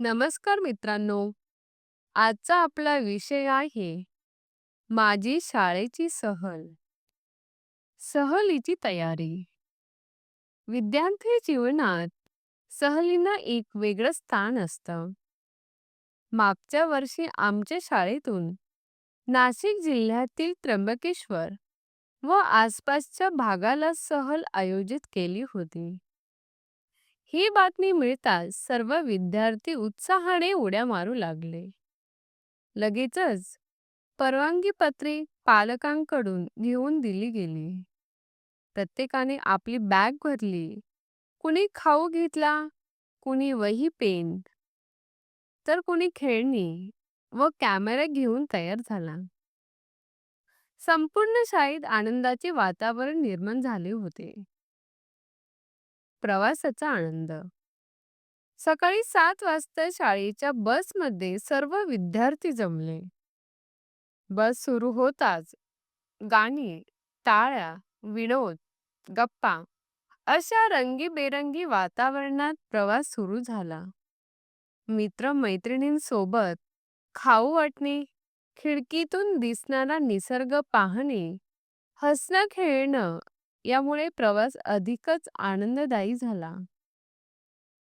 नमस्कार मित्रांनो. आजचा आपला विषय आहे माझी शाळेची सहल. सहलीची तयारी. विद्यार्थी जीवनात सहलींना एक वेगळं स्थान असतं. मागच्या वर्षी आमच्या शाळेतून नाशिक जिल्ह्यातील त्र्यंबकेश्वर व आसपासच्या भागाला सहल आयोजित केली होती. ही बातमी मिळताच सर्व विद्यार्थी उत्साहाने उड्या मारू लागले. लगेचच परवानगी पत्रे पालकांकडून घेऊन दिली गेली. प्रत्येकाने आपली बॅग भरली. कुणी खाऊ घेतला, कुणी वही पेन, तर कुणी खेळणी व कॅमेरा घेऊन तयार झाला. संपूर्ण शाळेत आनंदाचे वातावरण निर्माण झाले होते. प्रवासाचा आनंद. सकाळी सात वाजता शाळेच्या बसमध्ये सर्व विद्यार्थी जमले. बस सुरू होताच गाणी, टाळ्या, विनोद, गप्पा अशा रंगीबेरंगी वातावरणात प्रवास सुरू झाला. मित्र-मैत्रिणींसोबत खाऊ वाटणे, खिडकीतून दिसणारा निसर्ग पाहणे, हसणं खेळणं यामुळे प्रवास अधिकच आनंददायी झाला.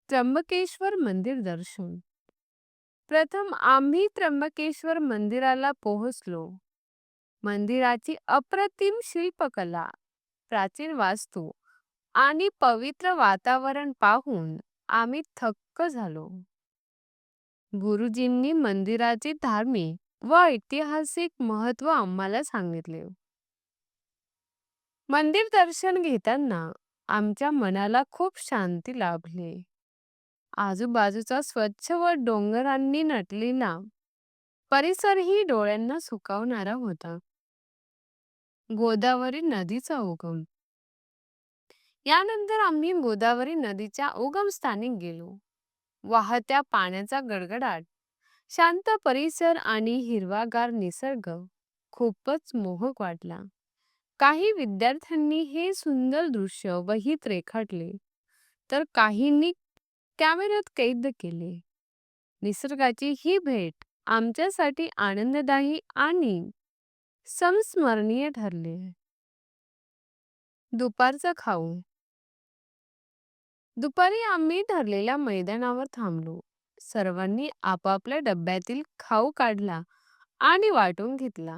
त्र्यंबकेश्वर मंदिर दर्शन. प्रथम आम्ही त्र्यंबकेश्वर मंदिराला पोहोचलो. मंदिराची अप्रतिम शिल्पकला, प्राचीन वास्तू आणि पवित्र वातावरण पाहून आम्ही थक्क झालो. गुरुजींनी मंदिराचे धार्मिक व ऐतिहासिक महत्त्व आम्हाला सांगितले. मंदिर दर्शन घेताना आमच्या मनाला खूप शांती लाभली. आजूबाजूचा स्वच्छ व डोंगरांनी नटलेला परिसरही डोळ्यांना सुखावणारा होता. गोदावरी नदीचा उगम. यानंतर आम्ही गोदावरी नदीच्या उगमस्थानी गेलो. वाहत्या पाण्याचा गडगडाट, शांत परिसर आणि हिरवागार निसर्ग खूपच मोहक वाटला. काही विद्यार्थ्यांनी हे सुंदर दृश्य वहीत रेखाटले, तर काहींनी कॅमेऱ्यात कैद केले. निसर्गाची ही भेट आमच्यासाठी आनंददायी आणि संस्मरणीय ठरले दुपारचा खाऊ. दुपारी आम्ही ठरलेल्या मैदानावर थांबलो. सर्वांनी आपापल्या डब्यातील खाऊ काढला आणि वाटून घेतला.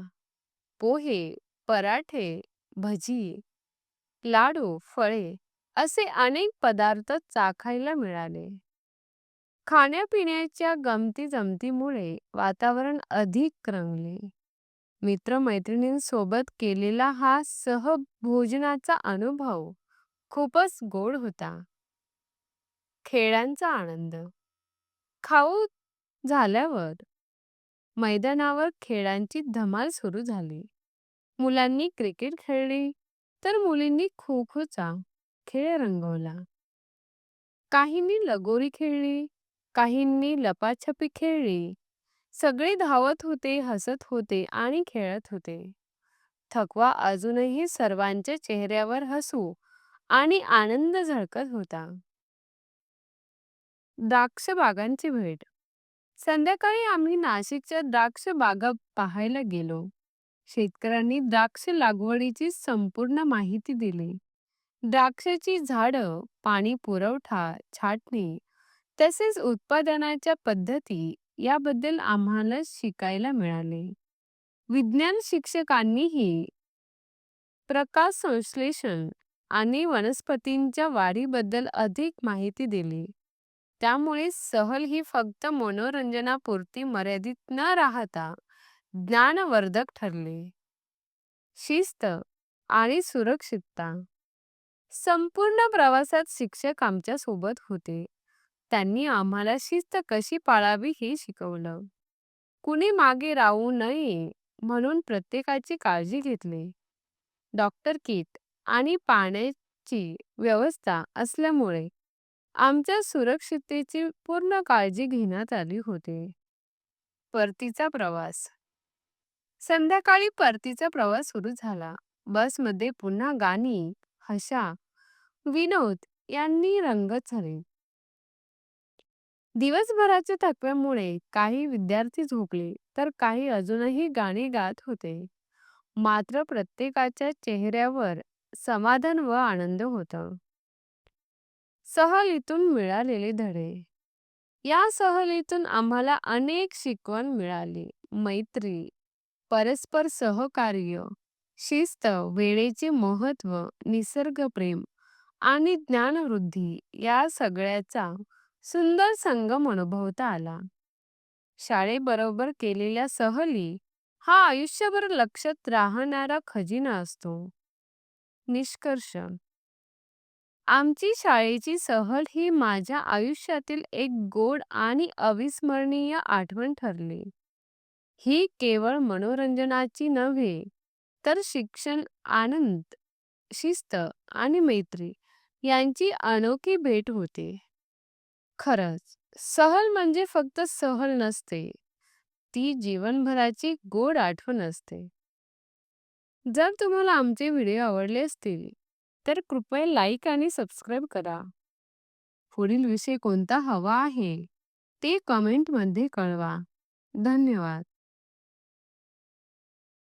पोहे, पराठे, भजी, लाडू, फळे असे अनेक पदार्थ चाखायला मिळाले. खाण्यापिण्याच्या गमती-जमतीमुळे वातावरण अधिक रंगले. मित्रमैत्रिणींसोबत केलेला हा सहभोजनाचा अनुभव खूपच गोड होता. खेळांचा आनंद. खाऊ झाल्यावर मैदानावर खेळांची धमाल सुरू झाली. मुलांनी क्रिकेट खेळली, तर मुलींनी खो-खोचा खेळ रंगवला. काहींनी लगोरी खेळली, काहींनी लपाछपी खेळली. सगळे धावत होते, हसत होते आणि खेळत होते. थकवा अजूनही सर्वांच्या चेहऱ्यावर हसू आणि आनंद झळकत होता. द्राक्ष बागांची भेट. संध्याकाळी आम्ही नाशिकच्या द्राक्ष बागा पाहायला गेलो. शेतकऱ्यांनी द्राक्ष लागवडीची संपूर्ण माहिती दिली. द्राक्षाची झाडं, पाणी पुरवठा, छाटणी, तसेच उत्पादनाच्या पद्धती याबद्दल आम्हाला शिकायला मिळाले. विज्ञान शिक्षकांनीही प्रकाश संश्लेषण आणि वनस्पतींच्या वाढीबद्दल अधिक माहिती दिली. त्यामुळे सहल ही फक्त मनोरंजनापुरती मर्यादित न राहता ज्ञानवर्धक ठरले शिस्त आणि सुरक्षितता. संपूर्ण प्रवासात शिक्षक आमच्यासोबत होते. त्यांनी आम्हाला शिस्त कशी पाळावी हे शिकवलं. कुणी मागे राहू नये म्हणून प्रत्येकाची काळजी घेतली. डॉक्टर किट आणि पाण्याची व्यवस्था असल्यामुळे आमच्या सुरक्षिततेची पूर्ण काळजी घेण्यात आली होती. परतीचा प्रवास. संध्याकाळी परतीचा प्रवास सुरू झाला. बसमध्ये पुन्हा गाणी, हशा, विनोद यांनी रंगत झाले. दिवसभराच्या थकव्यामुळे काही विद्यार्थी झोपले, तर काही अजूनही गाणी गात होते. मात्र प्रत्येकाच्या चेहऱ्यावर समाधान व आनंद होता. सहलीतून मिळालेले धडे या सहलीतून आम्हाला अनेक शिकवण मिळाली. मैत्री, परस्पर सहकार्य, शिस्त, वेळेचे महत्त्व, निसर्गप्रेम आणि ज्ञानवृद्धी या सगळ्याचा सुंदर संगम अनुभवता आला. शाळेबरोबर केलेल्या सहली हा आयुष्यभर लक्षात राहणारा खजिना असतो. निष्कर्ष आमची शाळेची सहल ही माझ्या आयुष्यातील एक गोड आणि अविस्मरणीय आठवण ठरली. ही केवळ मनोरंजनाची नव्हे, तर शिक्षण, आनंद, शिस्त आणि मैत्री यांची अनोखी भेट होते खरंच, सहल म्हणजे फक्त सहल नसते, ती जीवनभराची गोड आठवण असते. जर तुम्हाला आमचे व्हिडिओ आवडले असतील, तर कृपया लाईक आणि सबस्क्राईब करा. पुढील विषय कोणता हवा आहे ते कमेंटमध्ये कळवा. धन्यवाद.